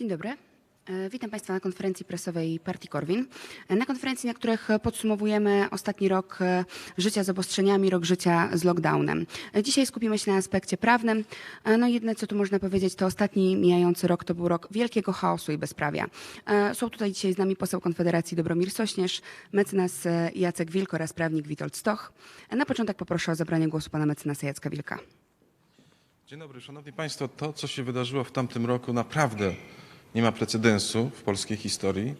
Dzień dobry. E, Witam Państwa na konferencji prasowej Partii Korwin. E, Na konferencji, na których podsumowujemy ostatni rok e, życia z obostrzeniami, rok życia z lockdownem. Dzisiaj skupimy się na aspekcie prawnym. No jedne, co tu można powiedzieć, to ostatni mijający rok to był rok wielkiego chaosu i bezprawia. Są tutaj dzisiaj z nami poseł Konfederacji Dobromir Sośnierz, mecenas Jacek Wilk oraz prawnik Witold Stoch. Na początek poproszę o zabranie głosu pana mecenasa Jacka Wilka. Dzień dobry, szanowni państwo. To, co się wydarzyło w tamtym roku, naprawdę nie ma precedensu w polskiej historii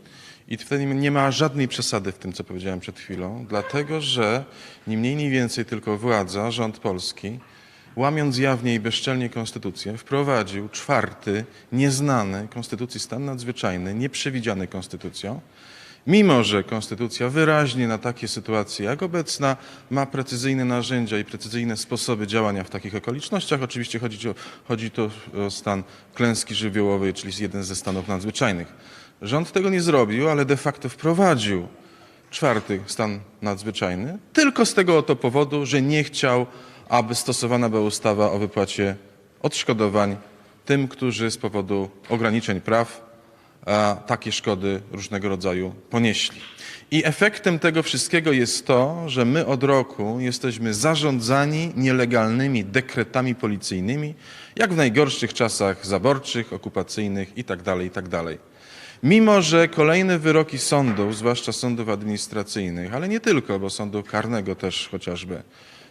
i wtedy nie ma żadnej przesady w tym, co powiedziałem przed chwilą, dlatego że ni mniej, ni więcej tylko władza, rząd polski, łamiąc jawnie i bezczelnie konstytucję, wprowadził czwarty, nieznany konstytucji stan nadzwyczajny, nieprzewidziany konstytucją, Mimo, że Konstytucja wyraźnie na takie sytuacje jak obecna ma precyzyjne narzędzia i precyzyjne sposoby działania w takich okolicznościach, oczywiście chodzi, o, chodzi tu o stan klęski żywiołowej, czyli jeden ze stanów nadzwyczajnych. Rząd tego nie zrobił, ale de facto wprowadził czwarty stan nadzwyczajny tylko z tego oto powodu, że nie chciał, aby stosowana była ustawa o wypłacie odszkodowań tym, którzy z powodu ograniczeń praw takie szkody różnego rodzaju ponieśli. I efektem tego wszystkiego jest to, że my od roku jesteśmy zarządzani nielegalnymi dekretami policyjnymi, jak w najgorszych czasach zaborczych, okupacyjnych itd. itd. Mimo, że kolejne wyroki sądów, zwłaszcza sądów administracyjnych, ale nie tylko, bo sądu karnego też chociażby,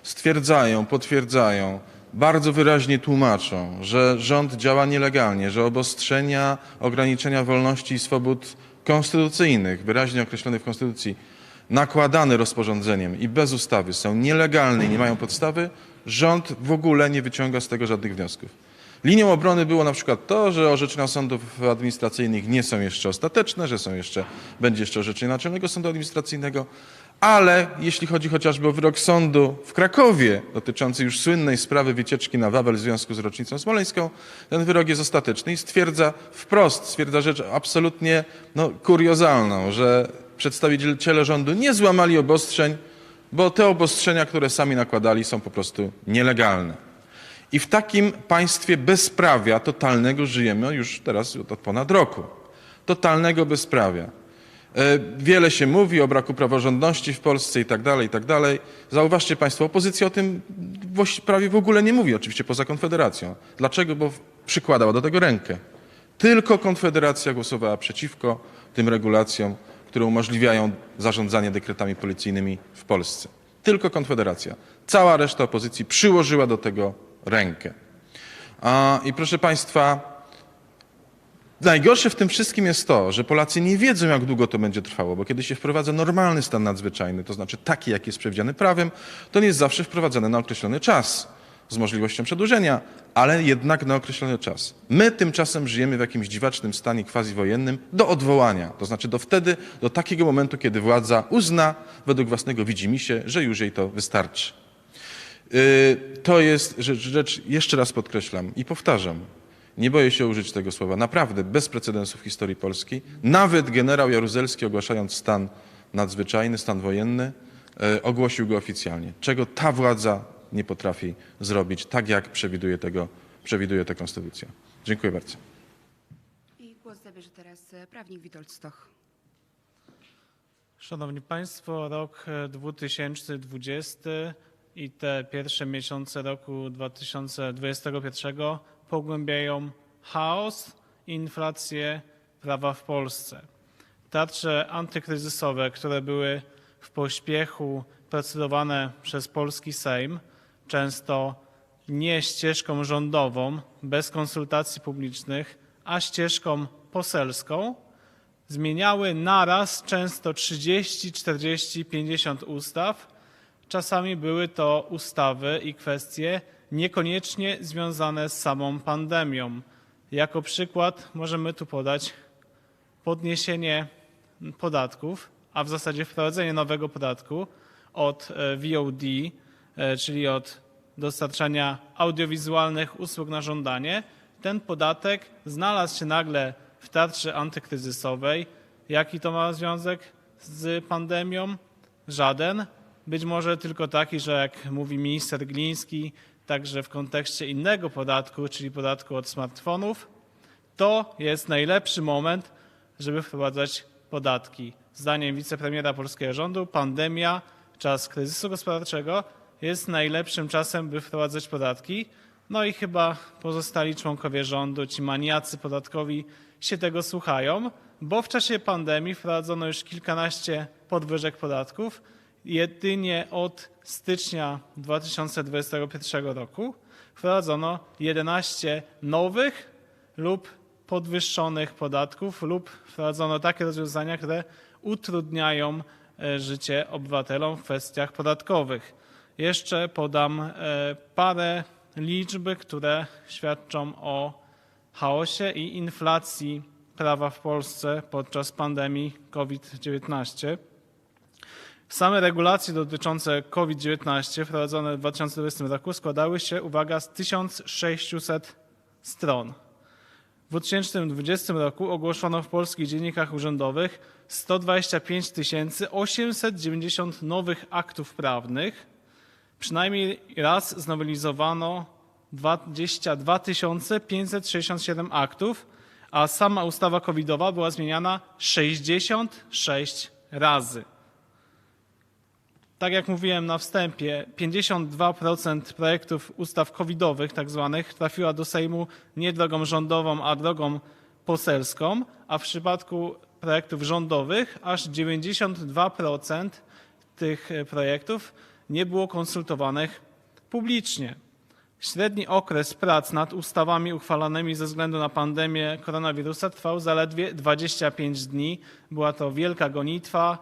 stwierdzają, potwierdzają, bardzo wyraźnie tłumaczą, że rząd działa nielegalnie, że obostrzenia, ograniczenia wolności i swobód konstytucyjnych, wyraźnie określonych w Konstytucji, nakładane rozporządzeniem i bez ustawy są nielegalne i nie mają podstawy, rząd w ogóle nie wyciąga z tego żadnych wniosków. Linią obrony było na przykład to, że orzeczenia sądów administracyjnych nie są jeszcze ostateczne, że są jeszcze, będzie jeszcze orzeczenie Naczelnego Sądu Administracyjnego, ale jeśli chodzi chociażby o wyrok sądu w Krakowie dotyczący już słynnej sprawy wycieczki na Wawel w związku z rocznicą smoleńską, ten wyrok jest ostateczny i stwierdza wprost, stwierdza rzecz absolutnie no, kuriozalną, że przedstawiciele rządu nie złamali obostrzeń, bo te obostrzenia, które sami nakładali są po prostu nielegalne. I w takim państwie bezprawia totalnego żyjemy już teraz od ponad roku. Totalnego bezprawia. E, Wiele się mówi o braku praworządności w Polsce i tak dalej, i tak dalej. Zauważcie Państwo, opozycja o tym prawie w ogóle nie mówi, oczywiście poza Konfederacją. Dlaczego? Bo przykładała do tego rękę. Tylko Konfederacja głosowała przeciwko tym regulacjom, które umożliwiają zarządzanie dekretami policyjnymi w Polsce. Tylko Konfederacja. Cała reszta opozycji przyłożyła do tego rękę. I proszę Państwa, Najgorsze w tym wszystkim jest to, że Polacy nie wiedzą, jak długo to będzie trwało, bo kiedy się wprowadza normalny stan nadzwyczajny, to znaczy taki, jaki jest przewidziany prawem, to nie jest zawsze wprowadzany na określony czas z możliwością przedłużenia, ale jednak na określony czas. My tymczasem żyjemy w jakimś dziwacznym stanie quasi-wojennym do odwołania, to znaczy do wtedy, do takiego momentu, kiedy władza uzna według własnego widzimisię, że już jej to wystarczy. Yy, To jest rzecz, rzecz, jeszcze raz podkreślam i powtarzam, nie boję się użyć tego słowa, naprawdę bez precedensu w historii Polski. Nawet generał Jaruzelski ogłaszając stan nadzwyczajny, stan wojenny, e, ogłosił go oficjalnie, czego ta władza nie potrafi zrobić, tak jak przewiduje tego, przewiduje to konstytucja. Dziękuję bardzo. I głos zabierze teraz e, prawnik Witold Stoch. Szanowni Państwo, rok e, 2020 i te pierwsze miesiące roku 2021 pogłębiają chaos i inflację prawa w Polsce. Tarcze antykryzysowe, które były w pośpiechu procedowane przez polski Sejm, często nie ścieżką rządową, bez konsultacji publicznych, a ścieżką poselską, zmieniały naraz często 30, 40, 50 ustaw. Czasami były to ustawy i kwestie niekoniecznie związane z samą pandemią. Jako przykład możemy tu podać podniesienie podatków, a w zasadzie wprowadzenie nowego podatku od e, VOD, e, czyli od dostarczania audiowizualnych usług na żądanie. Ten podatek znalazł się nagle w tarczy antykryzysowej. Jaki to ma związek z pandemią? Żaden. Być może tylko taki, że jak mówi minister Gliński, także w kontekście innego podatku, czyli podatku od smartfonów, to jest najlepszy moment, żeby wprowadzać podatki. Zdaniem wicepremiera polskiego rządu pandemia, czas kryzysu gospodarczego jest najlepszym czasem, by wprowadzać podatki. No i chyba pozostali członkowie rządu, ci maniacy podatkowi się tego słuchają, bo w czasie pandemii wprowadzono już kilkanaście podwyżek podatków. Jedynie od stycznia 2021 roku wprowadzono 11 nowych lub podwyższonych podatków lub wprowadzono takie rozwiązania, które utrudniają e, życie obywatelom w kwestiach podatkowych. Jeszcze podam e, parę liczb, które świadczą o chaosie i inflacji prawa w Polsce podczas pandemii COVID-19. Same regulacje dotyczące COVID-19 wprowadzone w 2020 roku składały się, uwaga, z 1600 stron. W 2020 roku ogłoszono w polskich dziennikach urzędowych 125 890 nowych aktów prawnych. Przynajmniej raz znowelizowano 22 567 aktów, a sama ustawa covidowa była zmieniana 66 razy. Tak jak mówiłem na wstępie, 52% projektów ustaw covidowych, tak zwanych, trafiła do Sejmu nie drogą rządową, a drogą poselską, a w przypadku projektów rządowych aż 92% tych projektów nie było konsultowanych publicznie. Średni okres prac nad ustawami uchwalanymi ze względu na pandemię koronawirusa trwał zaledwie 25 dni. Była to wielka gonitwa.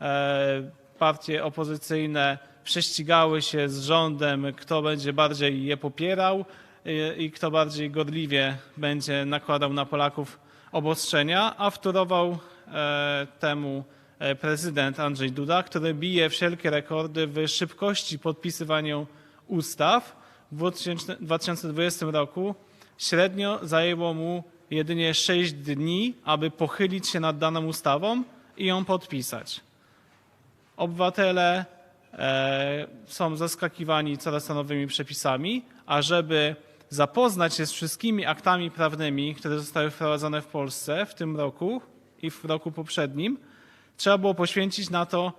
E, Partie opozycyjne prześcigały się z rządem, kto będzie bardziej je popierał i, i kto bardziej godliwie będzie nakładał na Polaków obostrzenia, a wtórował e, temu e, prezydent Andrzej Duda, który bije wszelkie rekordy w szybkości podpisywania ustaw. W 2000 2020 roku średnio zajęło mu jedynie 6 dni, aby pochylić się nad daną ustawą i ją podpisać. Obywatele e, są zaskakiwani coraz nowymi przepisami, a żeby zapoznać się z wszystkimi aktami prawnymi, które zostały wprowadzone w Polsce w tym roku i w roku poprzednim, trzeba było poświęcić na to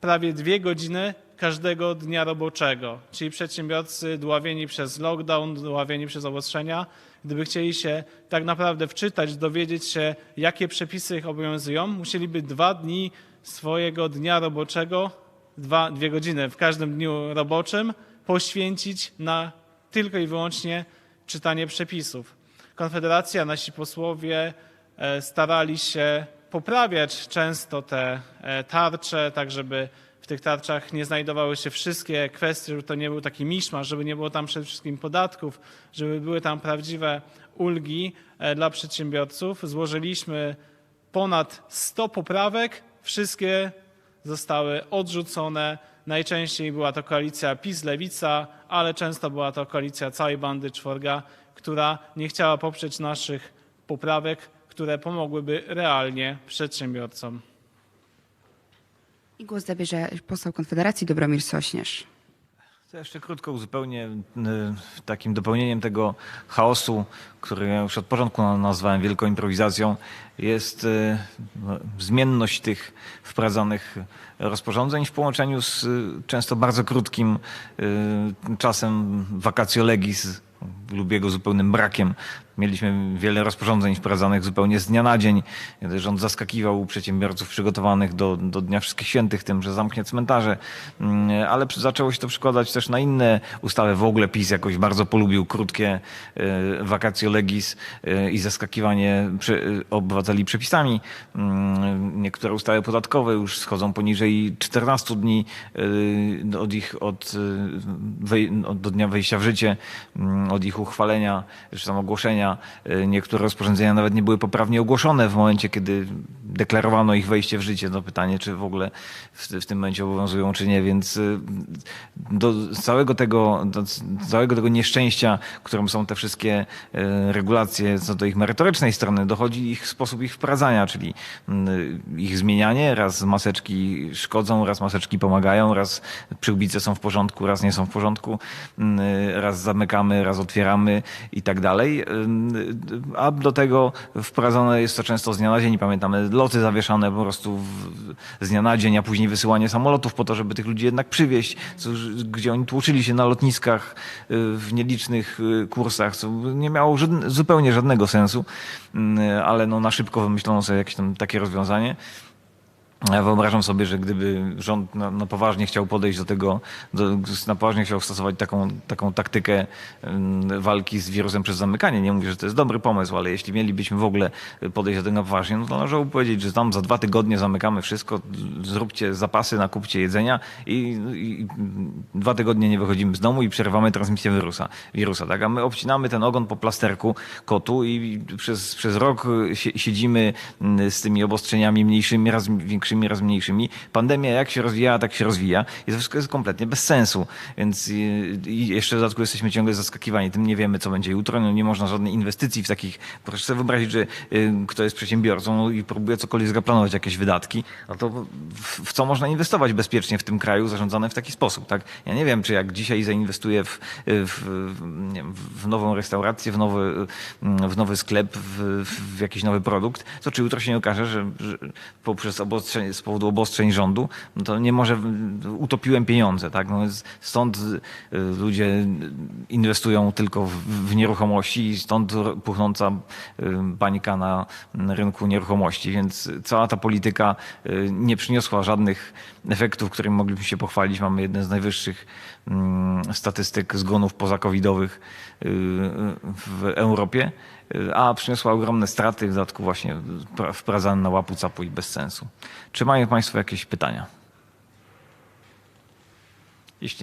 prawie dwie godziny każdego dnia roboczego. Czyli przedsiębiorcy dławieni przez lockdown, dławieni przez obostrzenia, gdyby chcieli się tak naprawdę wczytać, dowiedzieć się, jakie przepisy ich obowiązują, musieliby dwa dni swojego dnia roboczego, dwa, dwie godziny w każdym dniu roboczym poświęcić na tylko i wyłącznie czytanie przepisów. Konfederacja, nasi posłowie e, starali się poprawiać często te e, tarcze, tak żeby w tych tarczach nie znajdowały się wszystkie kwestie, żeby to nie był taki miszmasz, żeby nie było tam przede wszystkim podatków, żeby były tam prawdziwe ulgi e, dla przedsiębiorców. Złożyliśmy ponad 100 poprawek, wszystkie zostały odrzucone. Najczęściej była to koalicja PiS-Lewica, ale często była to koalicja całej bandy czworga, która nie chciała poprzeć naszych poprawek, które pomogłyby realnie przedsiębiorcom. I głos zabierze poseł Konfederacji Dobromir Sośnierz. To jeszcze krótko uzupełnię y, takim dopełnieniem tego chaosu, który ja już od początku na- nazwałem wielką improwizacją, jest y, no, zmienność tych wprowadzanych rozporządzeń w połączeniu z y, często bardzo krótkim czasem vacatio legis lub jego zupełnym brakiem. Mieliśmy wiele rozporządzeń wprowadzanych zupełnie z dnia na dzień. Rząd zaskakiwał przedsiębiorców przygotowanych do, do Dnia Wszystkich Świętych tym, że zamknie cmentarze, Mm, ale zaczęło się to przykładać też na inne ustawy. W ogóle PiS jakoś bardzo polubił krótkie e, vacatio legis e, i zaskakiwanie e, obywateli przepisami. Mm, Niektóre ustawy podatkowe już schodzą poniżej 14 dni od ich, od, do dnia wejścia w życie, mm, od ich uchwalenia, czy tam ogłoszenia. E, Niektóre rozporządzenia nawet nie były poprawnie ogłoszone w momencie, kiedy deklarowano ich wejście w życie. No pytanie, czy w ogóle w, w tym momencie obowiązują, czy nie, więc y, do całego tego, do całego tego nieszczęścia, którym są te wszystkie y, regulacje co do ich merytorycznej strony, dochodzi ich sposób ich wprowadzania, czyli ich zmienianie. Raz maseczki szkodzą, raz maseczki pomagają, raz przyłbice są w porządku, raz nie są w porządku, raz zamykamy, raz otwieramy. I tak dalej. A do tego wprowadzone jest to często z dnia na dzień. Pamiętamy loty zawieszane po prostu w, z dnia na dzień, a później wysyłanie samolotów po to, żeby tych ludzi jednak przywieźć, cóż, gdzie oni tłuczyli się na lotniskach y, w nielicznych y, kursach, co nie miało żadne, zupełnie żadnego sensu, ale no na szybko wymyślono sobie jakieś tam takie rozwiązanie. Ja wyobrażam sobie, że gdyby rząd na, na poważnie chciał podejść do tego, do, na poważnie chciał stosować taką, taką taktykę mm, walki z wirusem przez zamykanie, nie mówię, że to jest dobry pomysł, ale jeśli mielibyśmy w ogóle podejść do tego na poważnie, no to należałoby powiedzieć, że tam za dwa tygodnie zamykamy wszystko, zróbcie zapasy, nakupcie jedzenia i, i dwa tygodnie nie wychodzimy z domu i przerywamy transmisję wirusa. wirusa tak? A my obcinamy ten ogon po plasterku kotu i przez, przez rok sie- siedzimy mm, z tymi obostrzeniami mniejszymi, raz większymi, raz mniejszymi. Pandemia jak się rozwijała, tak się rozwija i to wszystko jest kompletnie bez sensu. Więc i jeszcze w dodatku jesteśmy ciągle zaskakiwani tym, nie wiemy co będzie jutro, no nie można żadnej inwestycji w takich, proszę sobie wyobrazić, że y, kto jest przedsiębiorcą i próbuje cokolwiek zaplanować, jakieś wydatki, no to w, w co można inwestować bezpiecznie w tym kraju zarządzane w taki sposób, tak? Ja nie wiem, czy jak dzisiaj zainwestuję w, w, wiem, w nową restaurację, w nowy, w nowy sklep, w, w jakiś nowy produkt, to czy jutro się nie okaże, że, że poprzez obostrzenie, z powodu obostrzeń rządu, no to nie może utopiłem pieniądze, tak? No stąd y, ludzie inwestują tylko w, w nieruchomości i stąd puchnąca y, panika na rynku nieruchomości, więc cała ta polityka y, nie przyniosła żadnych efektów, którymi moglibyśmy się pochwalić. Mamy jeden z najwyższych mm, statystyk zgonów pozakowidowych w Europie, a przyniosła ogromne straty, w dodatku właśnie wprowadzane na łapu capu i bez sensu. Czy mają Państwo jakieś pytania?